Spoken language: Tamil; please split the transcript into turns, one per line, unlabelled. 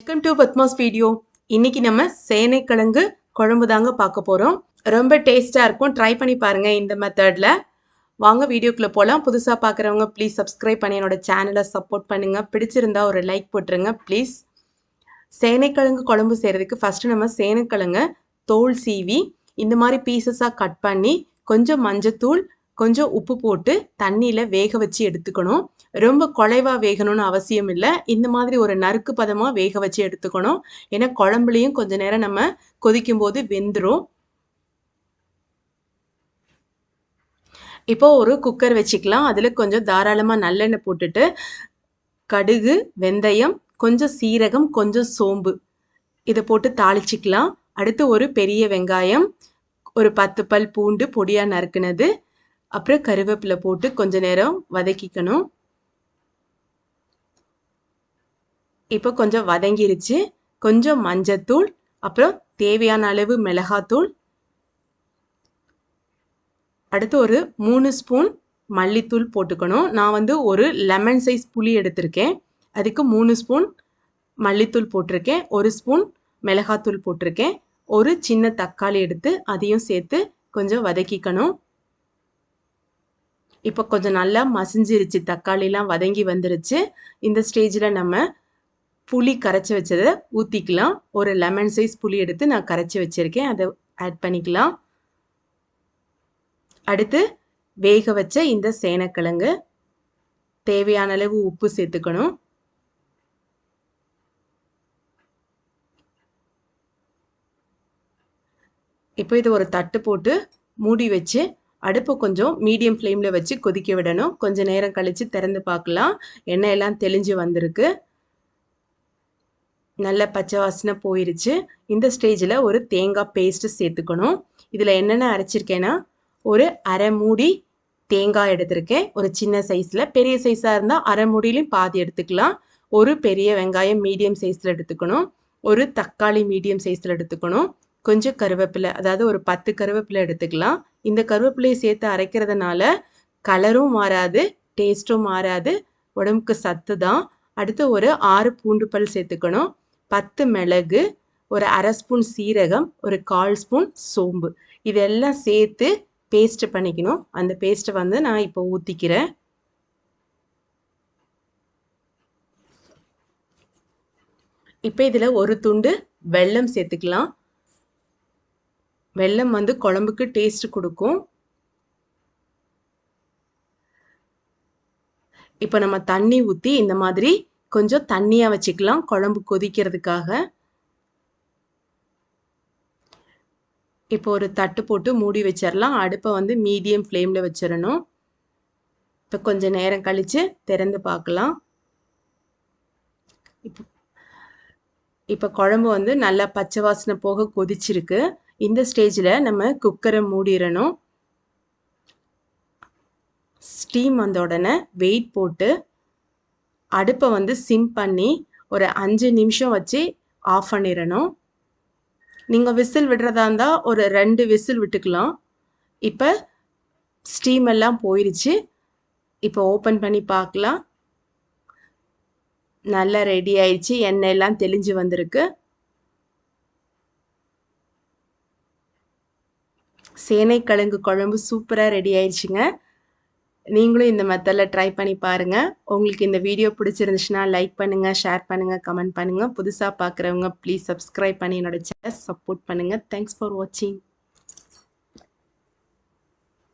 வெல்கம் டு பத்மாஸ் வீடியோ இன்னைக்கு நம்ம சேனைக்கிழங்கு குழம்பு தாங்க பார்க்க போகிறோம் ரொம்ப டேஸ்ட்டாக இருக்கும். ட்ரை பண்ணி பாருங்கள் இந்த மெத்தடில் வாங்க வீடியோக்குள்ளே போகலாம் புதுசாக பார்க்குறவங்க ப்ளீஸ் சப்ஸ்கிரைப் பண்ணி என்னோட சேனலை சப்போர்ட் பண்ணுங்கள் பிடிச்சிருந்தா ஒரு லைக் போட்டுருங்க ப்ளீஸ் சேனைக்கிழங்கு குழம்பு செய்கிறதுக்கு ஃபஸ்ட்டு நம்ம சேனைக்கிழங்கு தோல் சீவி இந்த மாதிரி பீசஸாக கட் பண்ணி கொஞ்சம் மஞ்சத்தூள் கொஞ்சம் உப்பு போட்டு தண்ணியில் வேக வச்சு எடுத்துக்கணும். ரொம்ப குழைவாக வேகணும்னு அவசியம் இல்லை. இந்த மாதிரி ஒரு நறுக்கு பதமாக வேக வச்சு எடுத்துக்கணும். ஏன்னா குழம்புலையும் கொஞ்ச நேரம் நம்ம கொதிக்கும் போது வெந்துடும் இப்போ ஒரு குக்கர் வச்சுக்கலாம். அதில் கொஞ்சம் தாராளமாக நல்லெண்ணெய் போட்டுட்டு கடுகு வெந்தயம் கொஞ்சம் சீரகம் கொஞ்சம் சோம்பு இதை போட்டு தாளிச்சிக்கலாம். அடுத்து ஒரு பெரிய வெங்காயம் ஒரு பத்து பல் பூண்டு பொடியாக நறுக்குனது. அப்புறம் கருவேப்பிலை போட்டு கொஞ்ச நேரம் வதக்கிக்கணும். இப்போ கொஞ்சம் வதங்கிருச்சு. கொஞ்சம் மஞ்சத்தூள் அப்புறம் தேவையான அளவு மிளகாத்தூள். அடுத்து ஒரு மூணு ஸ்பூன் மல்லித்தூள் போட்டுக்கணும். நான் வந்து ஒரு லெமன் சைஸ் புளி எடுத்திருக்கேன். அதுக்கு மூணு ஸ்பூன் மல்லித்தூள் போட்டிருக்கேன். ஒரு ஸ்பூன் மிளகாத்தூள் போட்டிருக்கேன். ஒரு சின்ன தக்காளி எடுத்து அதையும் சேர்த்து கொஞ்சம் வதக்கிக்கணும். இப்போ கொஞ்சம் நல்லா மசிஞ்சிருச்சு. தக்காளிலாம் வதங்கி வந்துருச்சு. இந்த ஸ்டேஜில் நம்ம புளி கரைச்சி வச்சதை ஊற்றிக்கலாம் ஒரு லெமன் சைஸ் புளி எடுத்து நான் கரைச்சி வச்சுருக்கேன். அதை ஆட் பண்ணிக்கலாம். அடுத்து வேக வச்ச இந்த சேனக்கிழங்கு. தேவையான அளவு உப்பு சேர்த்துக்கணும். இப்போ இது ஒரு தட்டு போட்டு மூடி வச்சு அடுப்பை கொஞ்சம் மீடியம் ஃப்ளேமில் வச்சு கொதிக்க விடணும். கொஞ்சம் நேரம் கழித்து திறந்து பார்க்கலாம். எண்ணெய் எல்லாம் தெளிஞ்சு வந்திருக்கு. நல்ல பச்சை வாசனை போயிருச்சு. இந்த ஸ்டேஜில் ஒரு தேங்காய் பேஸ்ட்டு சேர்த்துக்கணும். இதில் என்னென்ன அரைச்சிருக்கேன்னா ஒரு அரை மூடி தேங்காய் எடுத்திருக்கேன். ஒரு சின்ன சைஸில் பெரிய சைஸாக இருந்தால் அரை மூடிலையும் பாதி எடுத்துக்கலாம். ஒரு பெரிய வெங்காயம் மீடியம் சைஸில் எடுத்துக்கணும். ஒரு தக்காளி மீடியம் சைஸில் எடுத்துக்கணும். கொஞ்சம் கருவேப்பிலை அதாவது ஒரு பத்து கருவேப்பிலை எடுத்துக்கலாம். இந்த கருவேப்பிலையை சேர்த்து அரைக்கிறதுனால கலரும் மாறாது டேஸ்ட்டும் மாறாது உடம்புக்கு சத்து தான் அடுத்து ஒரு ஆறு பூண்டு பல் சேர்த்துக்கணும். பத்து மிளகு ஒரு அரை ஸ்பூன் சீரகம் ஒரு கால் ஸ்பூன் சோம்பு. இதெல்லாம் சேர்த்து பேஸ்ட் பண்ணிக்கணும். அந்த பேஸ்ட்டை வந்து நான் இப்போ ஊற்றிக்கிறேன் இப்போ இதில் ஒரு துண்டு வெல்லம் சேர்த்துக்கலாம். வெல்லம் வந்து குழம்புக்கு டேஸ்ட் கொடுக்கும். இப்போ நம்ம தண்ணி ஊற்றி இந்த மாதிரி கொஞ்சம் தண்ணியாக வச்சுக்கலாம் குழம்பு கொதிக்கிறதுக்காக. இப்போ ஒரு தட்டு போட்டு மூடி வச்சிடலாம் அடுப்பை வந்து மீடியம் ஃப்ளேமில் வச்சிடணும் இப்போ கொஞ்சம் நேரம் கழித்து திறந்து பார்க்கலாம். இப்போ இப்போ குழம்பு வந்து நல்லா பச்சை வாசனை போக கொதிச்சிருக்கு. இந்த ஸ்டேஜில் நம்ம குக்கரை மூடிடணும் ஸ்டீம் வந்த உடனே வெயிட் போட்டு அடுப்பை வந்து சிம் பண்ணி ஒரு அஞ்சு நிமிஷம் வச்சு ஆஃப் பண்ணிடணும் நீங்கள் விசில் விடுறதா இருந்தால் ஒரு ரெண்டு விசில் விட்டுக்கலாம். இப்போ ஸ்டீம் எல்லாம் போயிடுச்சு இப்போ ஓப்பன் பண்ணி பார்க்கலாம். நல்லா ரெடி ஆயிடுச்சு எண்ணெய் எல்லாம் தெளிஞ்சு வந்திருக்கு. சேனைக்கிழங்கு குழம்பு சூப்பராக ரெடி ஆயிடுச்சுங்க. நீங்களும் இந்த மெத்தடில் ட்ரை பண்ணி பாருங்கள் உங்களுக்கு இந்த வீடியோ பிடிச்சிருந்துச்சுன்னா லைக் பண்ணுங்கள் ஷேர் பண்ணுங்கள் கமெண்ட் பண்ணுங்கள் புதுசாக பார்க்குறவங்க ப்ளீஸ் சப்ஸ்கிரைப் பண்ணி என்னோட சேனல் சப்போர்ட் பண்ணுங்கள் தேங்க்ஸ் ஃபார் வாட்சிங்